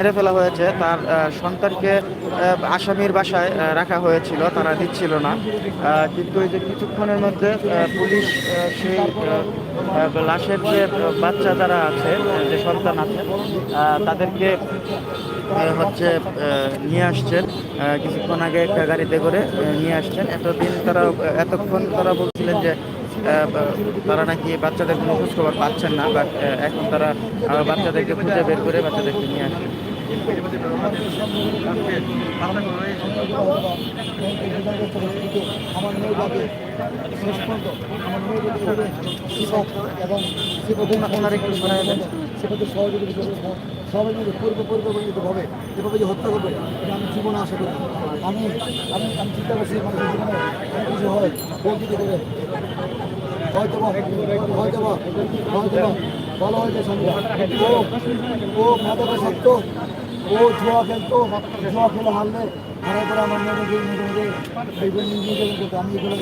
মেরে ফেলা হয়েছে। তার সন্তানকে আসামির বাসায় রাখা হয়েছিল। তারা দিচ্ছিল না। কিন্তু এই যে কিছুক্ষণের মধ্যে পুলিশ সেই লাশের যে বাচ্চা যারা আছে যে সন্তান আছে তাদেরকে হচ্ছে নিয়ে আসছেন। কিছুক্ষণ আগে একটা গাড়িতে করে নিয়ে আসছেন। এতদিন তারা, এতক্ষণ তারা বলছিলেন যে তারা নাকি বাচ্চাদের কোনো খোঁজ খবর পাচ্ছেন না বাট এখন তারা বাচ্চাদেরকে খুঁজে বের করে বাচ্চাদেরকে নিয়ে আসে। আমার এবং একটু শোনায় সেটাতে সহযোগিতা সবাই মিলে পূর্ব পরিকল্পিতভাবে যেভাবে যে হত্যা করবে আমি জীবনে আশা করি আমি আমি আমি চিন্তা করছি মানুষের জীবনে অনেক কিছু হয় বঞ্চিত করে হয়তো হয়তো হয়তো হয়েছে ও ও মাদকাসক্ত ও জুয়া খেলতো, জুয়া খেলে হারলে হারার পরে আমার মেয়েকে আমি এগুলো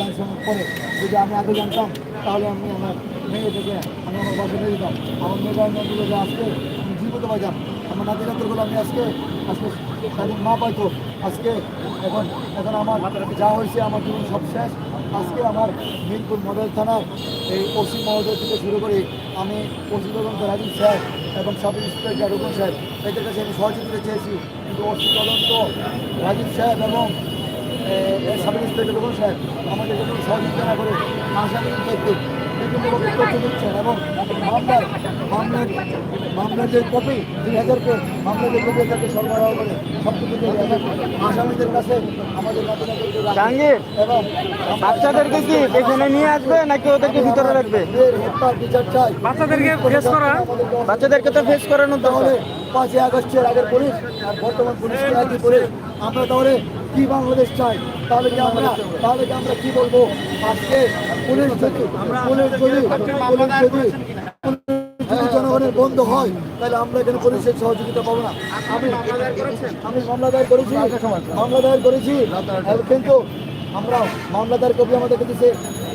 পরে। যদি আমি আগে জানতাম, তাহলে আমি আমার মেয়ে থেকে আমি আমার বাসা নিয়ে যেতাম আমার মেয়েরা যে আজকে আমি জীবিত পাইতাম আমার নাতি নাতিগুলো আমি আজকে আজকে তাদের মা পাইতো। আজকে এখন এখন আমার যা হয়েছে আমার জীবন সব শেষ। আজকে আমার মিরপুর মডেল থানার এই ওসি মহোদয় থেকে শুরু করে আমি ওসি তদন্ত রাজীব স্যার এবং সাব ইন্সপেক্টর রুকন স্যার। এদের কাছে আমি সহযোগিতা চেয়েছি। কিন্তু ওসি তদন্ত রাজীব সাহেব এবং সাব ইন্সপেক্টর রুকন স্যার আমাদেরকে কোনো সহযোগিতা না করে আসামি দেখতে তথ্য দিচ্ছেন এবং যে কপি দুই হাজার পেজ মামলার যে কপি তাকে সরবরাহ করে সব কিছু আসামিদের কাছে আমাদের এবং বাচ্চাদেরকে কি এখানে নিয়ে আসবে নাকি ওদেরকে ভিতরে রাখবে? হত্যার বিচার চাই বাচ্চাদেরকে ফেস করা? বাচ্চাদেরকে তো ফেস করানো তাহলে পাঁচই আগস্টের আগের পুলিশ আর বর্তমান পুলিশ পুলিশ, আমরা তাহলে কি বাংলাদেশ চাই তাহলে কি আমরা তাহলে কি আমরা কি বলব? আজকে পুলিশ যদি পুলিশ যদি পুলিশ যদি জনগণের বন্ধ হয়, তাহলে আমরা এখানে পুলিশের সহযোগিতা পাবো না। আমি আমি মামলা দায়ের করেছি। মামলা দায়ের করেছি। কিন্তু আমরা মামলা দায়ের কপি আমাদের দিচ্ছে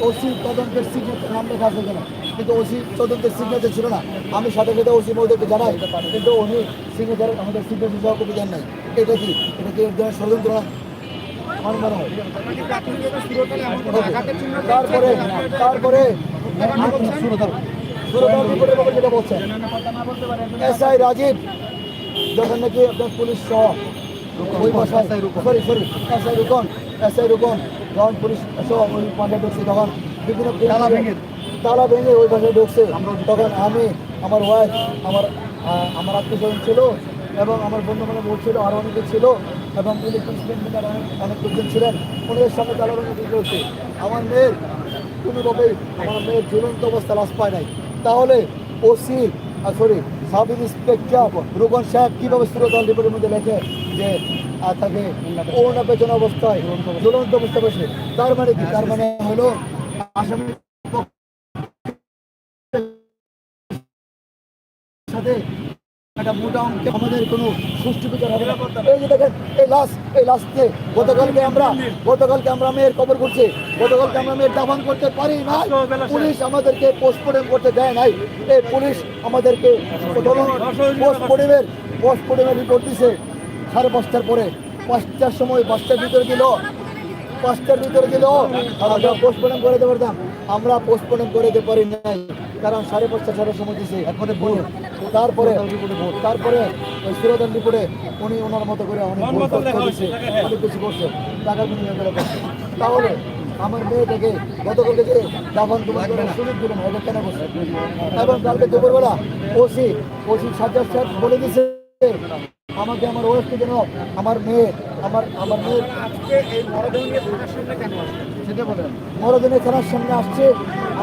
ওসি তদন্তের সিগনেচার নাম লেখা আছে কেন কিন্তু ওসি তদন্তের সিগনেচার ছিল না। আমি সাথে সাথে ওসি মহোদয়কে জানাই, কিন্তু উনি সিগনেচার আমাদের সিগনেচার সহ কপি দেন নাই। এটা কি? এটা কি এক ধরনের ষড়যন্ত্র না? তারপরে তারপরে যেটা বলছেন রাজীব যখন নাকি আপনার পুলিশ সহ ওই বাসায় sorry sorry Rukon SI Rukon যখন পুলিশ সহ ওই ঢুকছে তখন বিভিন্ন তালা ভেঙে। তালা ভেঙে ওই বাসায় ঢুকছে। তখন আমি আমার ওয়াইফ আমার আমার আত্মীয় স্বজন ছিল এবং আমার বন্ধু বান্ধব ছিল আরও অনেকে ছিল এবং স্টেটমেন্টের অনেক লোকজন ছিলেন। ওনাদের সঙ্গে ভেঙে কি করেছে। আমার মেয়ের কোনোভাবেই আমার মেয়ের ঝুলন্ত অবস্থা, লাশ পায় নাই। তাহলে OC sorry sub inspector Rukon সাহেব কীভাবে সুরতল রিপোর্টের মধ্যে লেখে যে তাকে অরুণা পেছন অবস্থায় জ্বলন্ত অবস্থা বসে? তার মানে কি? তার মানে হলো আসামি সাথে একটা মোটা অঙ্কে আমাদের কোনো সুষ্ঠু বিচার হবে না। এই যে দেখেন এই লাশ এই লাশকে গতকালকে আমরা গতকালকে আমরা মেয়ের কবর করছি গতকালকে আমরা মেয়ের দাফন করতে পারি না পুলিশ আমাদেরকে পোস্টমর্টম করতে দেয় নাই। এই পুলিশ আমাদেরকে পোস্টমর্টমের পোস্টমর্টমের রিপোর্ট দিছে। সাড়ে পাঁচটার পরে। পাঁচটার সময় পাঁচটার ভিতরে দিল। পাঁচটার ভিতরে দিল। আমরা পোস্টমর্টম করে দিতে পারতাম আমরা পোস্টমর্টম করে দিতে পারি নাই। কারণ সাড়ে পাঁচটা ছটার সময় দিছে। এরপরে ভোট। তারপরে তারপরে ওই সুরতন রিপোর্টে উনি ওনার মতো করে অনেক তথ্য অনেক কিছু করছে টাকা বিনিময় করে তাহলে আমার মেয়েটাকে গতকালকে যে দাফন সুযোগ দিলেন কেন করছে। এবং কালকে দুপুরবেলা ওসি ওসি সাজ্জাদ স্যার বলে দিছে আমাকে আমার ওয়েস্টে যেন আমার মেয়ে আমার আমার মেয়ের সেটা বলেন। মরদিনের থানার সামনে আসছে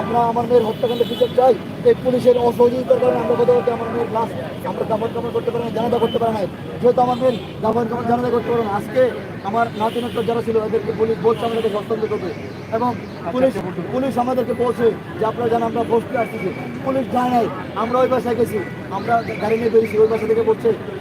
আমরা আমার মেয়ের হত্যাকাণ্ড বিচার চাই। এই পুলিশের অসহযোগিতার কারণে আমরা গতকালকে আমার মেয়ের লাশ আমরা দাফন কামড় করতে পারি না জানাজা করতে পারি না যেহেতু আমার মেয়ের দাফন কামড় জানাজা করতে পারে না আজকে আমার নাতিনত্ব যারা ছিল এদেরকে পুলিশ বলছে আমাদেরকে হস্তান্তর করবে। এবং পুলিশ পুলিশ আমাদেরকে বলছে যে আপনারা জান আমরা বসতে আসতেছি। পুলিশ যায় নাই আমরা ওই বাসায় গেছি। আমরা গাড়ি নিয়ে বেরিয়েছি ওই বাসা থেকে বলছে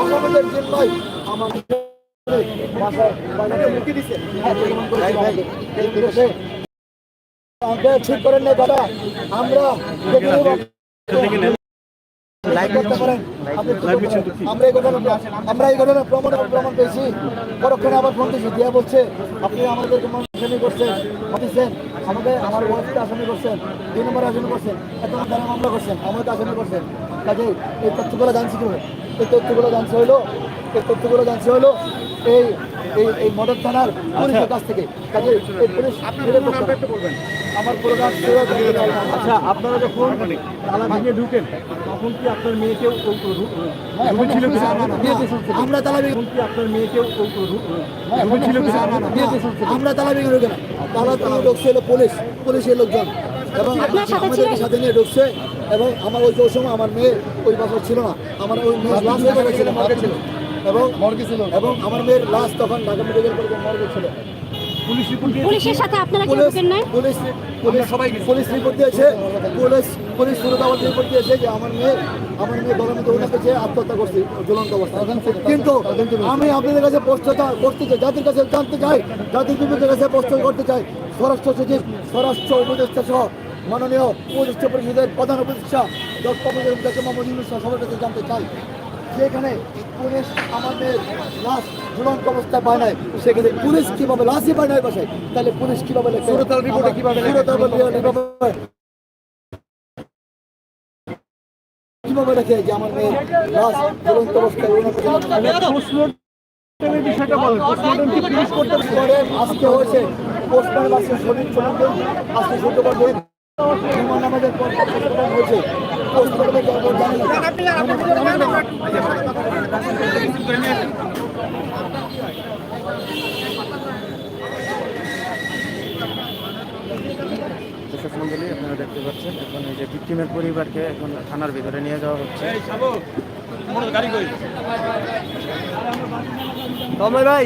আসামিদের জন্যই আমার ঠিক করেন না দাদা। আমরা এই ঘটনা আমরা এই ঘটনা প্রমাণ প্রমাণ পেয়েছি। পরক্ষণে আবার ফোন দিয়েছি দিয়া বলছে আপনি আমাদেরকে আসামি করছেন দিচ্ছেন আমাদের আমার ওয়াইফকে আসামি করছেন দুই নম্বর আসামি করছেন এত তারা মামলা করছেন আমাকে আসামি করছেন। কাজে এই তথ্যগুলো জানছি কি এই তথ্যগুলো জানছে হলো এই তথ্যগুলো জানছে হলো এই এই এই মডেল থানার পুলিশের কাছ থেকে। কাজে এই পুলিশ একটু বলবেন। আমার পুরো কাজ আচ্ছা আপনারা যখন তালা ভেঙে ঢুকেন তখন কি আপনার মেয়েকেও হ্যাঁ, আমরা তালা তখন কি আপনার মেয়েকেও হ্যাঁ, আমরা তালা ভেঙে ঢুকে না। তালা ভেঙে ঢুকছে হলো পুলিশ পুলিশের লোকজন। এবং আপনার আমাদেরকে সাথে নিয়ে ঢুকছে এবং আমার ওই সময় আমার মেয়ে ওই বছর ছিল না। আমার ওই মেয়ে লাশ হয়ে ছিল এবং মর্গে ছিল। এবং আমার মেয়ের লাশ তখন ঢাকা মেডিকেল কলেজে মর্গে ছিল। পুলিশ রিপোর্ট পুলিশের সাথে আপনারা কেউ ঢোকেন নাই পুলিশ পুলিশ সবাই পুলিশ রিপোর্ট দিয়েছে। পুলিশ পুলিশ সুরতাবাদ রিপোর্ট দিয়েছে যে আমার মেয়ে আমার মেয়ে গরমে দৌড়া পেয়েছে আত্মহত্যা করছে জ্বলন্ত অবস্থা। কিন্তু আমি আপনাদের কাছে প্রশ্নটা করতে চাই জাতির কাছে জানতে চাই জাতির বিবেকের কাছে প্রশ্ন করতে চাই। স্বরাষ্ট্র সচিব স্বরাষ্ট্র উপদেষ্টা সহ মাননীয় উপদেষ্টা পরিষদের প্রধান উপদেষ্টা ডক্টর মোহাম্মদ সবার কাছে জানতে চাই যেখানে পুলিশ আমাদের লাশ ঝুলন্ত অবস্থায় পায় নাই সেখানে পুলিশ কীভাবে লাশই পায় নাই বাসায়? তাহলে পুলিশ কীভাবে লেখে? সুরতাল রিপোর্টে কীভাবে লেখে? যে আমার মেয়ের লাশ ঝুলন্ত অবস্থায় বিষয়টা বলেন পোস্টমর্টম কি পুলিশ করতে পরে? আজকে হয়েছে আজকে শরীর চলে আজকে শুক্রবার দর্শক মন্ডলী আপনারা দেখতে পাচ্ছেন এখন এই যে ভিক্টিমের পরিবারকে এখন থানার ভিতরে নিয়ে যাওয়া হচ্ছে। তবে ভাই।